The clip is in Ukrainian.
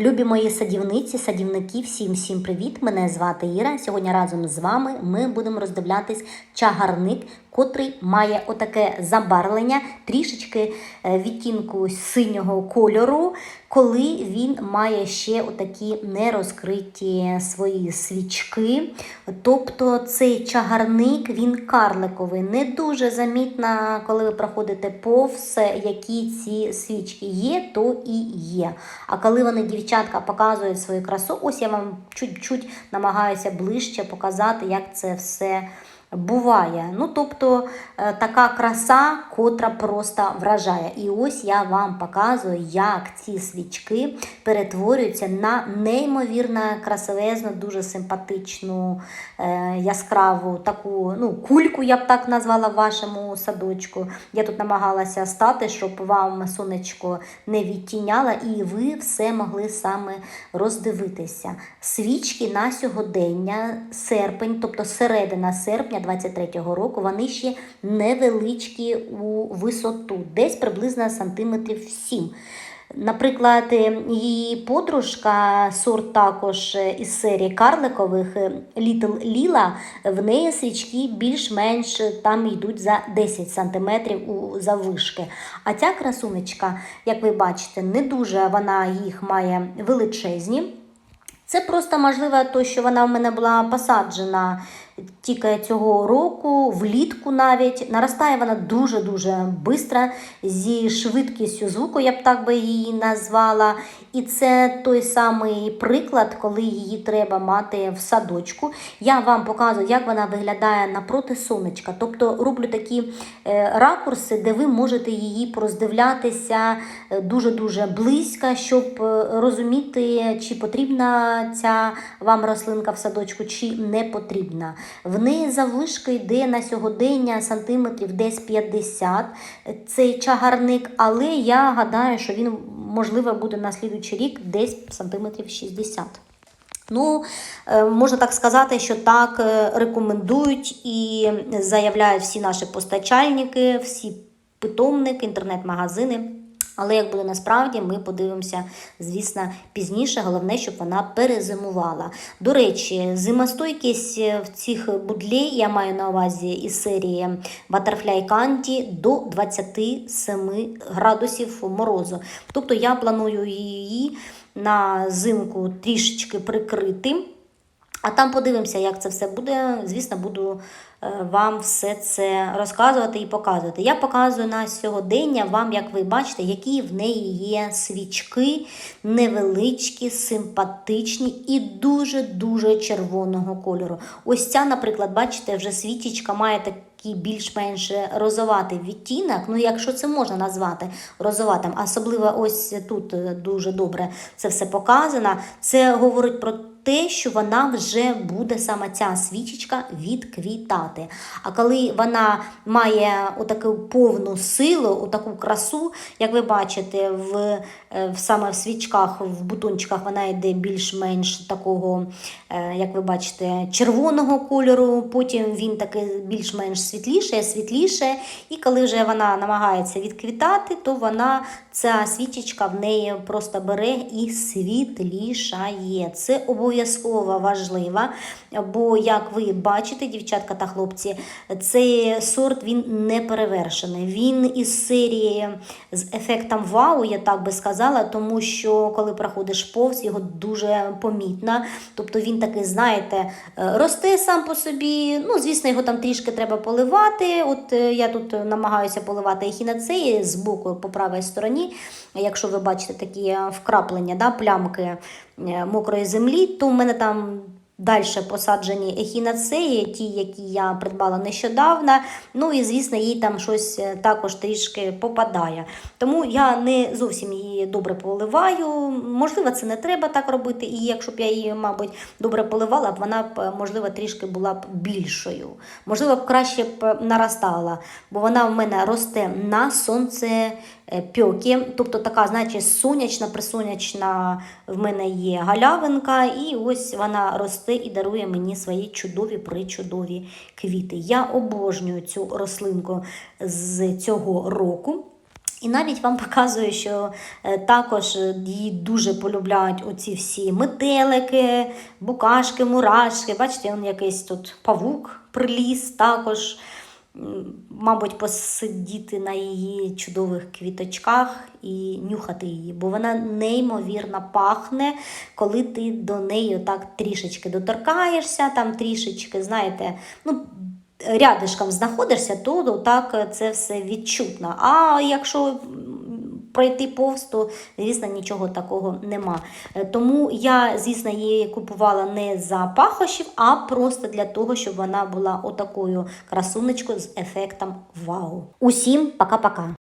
Любі мої садівниці, садівники, всім всім привіт! Мене звати Іра. Сьогодні разом з вами ми будемо роздивлятись чагарник, котрий має отаке забарвлення, трішечки е, відтінку синього кольору, коли він має ще отакі нерозкриті свої свічки. Тобто цей чагарник він карликовий. Не дуже замітно, коли ви проходите повз, які ці свічки є, то і є. А коли вони, дівчатка, показують свою красу, ось я вам чуть-чуть намагаюся ближче показати, як це все буває. Ну, тобто е, така краса, котра просто вражає. І ось я вам показую, як ці свічки перетворюються на неймовірно красивезну, дуже симпатичну, е, яскраву таку ну, кульку, я б так назвала в вашому садочку. Я тут намагалася стати, щоб вам сонечко не відтіняло, і ви все могли саме роздивитися. Свічки на сьогодення, серпень, тобто середина серпня 23-го року, вони ще невеличкі у висоту, десь приблизно сантиметрів 7. Наприклад, е, її подружка, сорт також е, із серії карликових е, Little Lila, в неї свічки більш-менш там йдуть за 10 см у заввишки. А ця красунечка, як ви бачите, не дуже вона їх має величезні. Це просто можливо, то, що вона в мене була посаджена тільки цього року, влітку навіть. Наростає вона дуже-дуже швидко, зі швидкістю звуку, я б так би її назвала. І це той самий приклад, коли її треба мати в садочку. Я вам показую, як вона виглядає напроти сонечка. Тобто роблю такі е, ракурси, де ви можете її пороздивлятися дуже-дуже близько, щоб е, розуміти, чи потрібна ця вам рослинка в садочку, чи не потрібна. В неї заввишки йде на сьогодення сантиметрів десь 50 цей чагарник, але я гадаю, що він, можливо, буде на слідуючий рік десь сантиметрів 60. Ну, е, можна так сказати, що так е, рекомендують і заявляють всі наші постачальники, всі питомники, інтернет-магазини. Але як буде насправді, ми подивимося, звісно, пізніше. Головне, щоб вона перезимувала. До речі, зимостойкість в цих будлей я маю на увазі із серії Butterfly Candy до 27 градусів морозу. Тобто я планую її на зимку трішечки прикрити. А там подивимося, як це все буде. Звісно, буду вам все це розказувати і показувати. Я показую на сьогодення вам, як ви бачите, які в неї є свічки невеличкі, симпатичні і дуже-дуже червоного кольору. Ось ця, наприклад, бачите, вже свічечка має такий більш-менш розоватий відтінок, ну якщо це можна назвати розоватим, особливо ось тут дуже добре це все показано. Це говорить про те, що вона вже буде саме ця свічечка відквітати. А коли вона має отаку повну силу, отаку красу, як ви бачите, в, в саме в свічках, в бутончиках вона йде більш-менш такого, е, як ви бачите, червоного кольору, потім він такий більш-менш світліше, світліше. І коли вже вона намагається відквітати, то вона, ця свічечка в неї просто бере і світлішає. Це обов'язково обов'язково важлива, бо, як ви бачите, дівчатка та хлопці, цей сорт він не перевершений. Він із серії з ефектом вау, я так би сказала, тому що коли проходиш повз, його дуже помітно. Тобто він такий, знаєте, росте сам по собі. Ну, звісно, його там трішки треба поливати. От е, я тут намагаюся поливати ехінацеї з боку по правій стороні. Якщо ви бачите такі вкраплення, да, плямки мокрої землі, то в мене там далі посаджені ехінацеї, ті, які я придбала нещодавно. Ну і, звісно, їй там щось е, також трішки попадає. Тому я не зовсім її добре поливаю. Можливо, це не треба так робити. І якщо б я її, мабуть, добре поливала, б вона б, можливо, трішки була б більшою. Можливо, б краще б наростала, бо вона в мене росте на сонце. Пьоки, тобто така, знаєте, сонячна, присонячна в мене є галявинка, і ось вона росте і дарує мені свої чудові причудові квіти. Я обожнюю цю рослинку з цього року. І навіть вам показую, що е, також е, її дуже полюбляють оці всі метелики, букашки, мурашки. Бачите, он якийсь тут павук приліз також. Мабуть, посидіти на її чудових квіточках і нюхати її, бо вона неймовірно пахне, коли ти до неї так трішечки доторкаєшся, там трішечки, знаєте, ну, рядишком знаходишся, то так це все відчутно. А якщо пройти повз, то, звісно, нічого такого нема. Е, Тому я, звісно, її купувала не за пахощів, а просто для того, щоб вона була отакою красунечкою з ефектом вау. Усім пока-пока.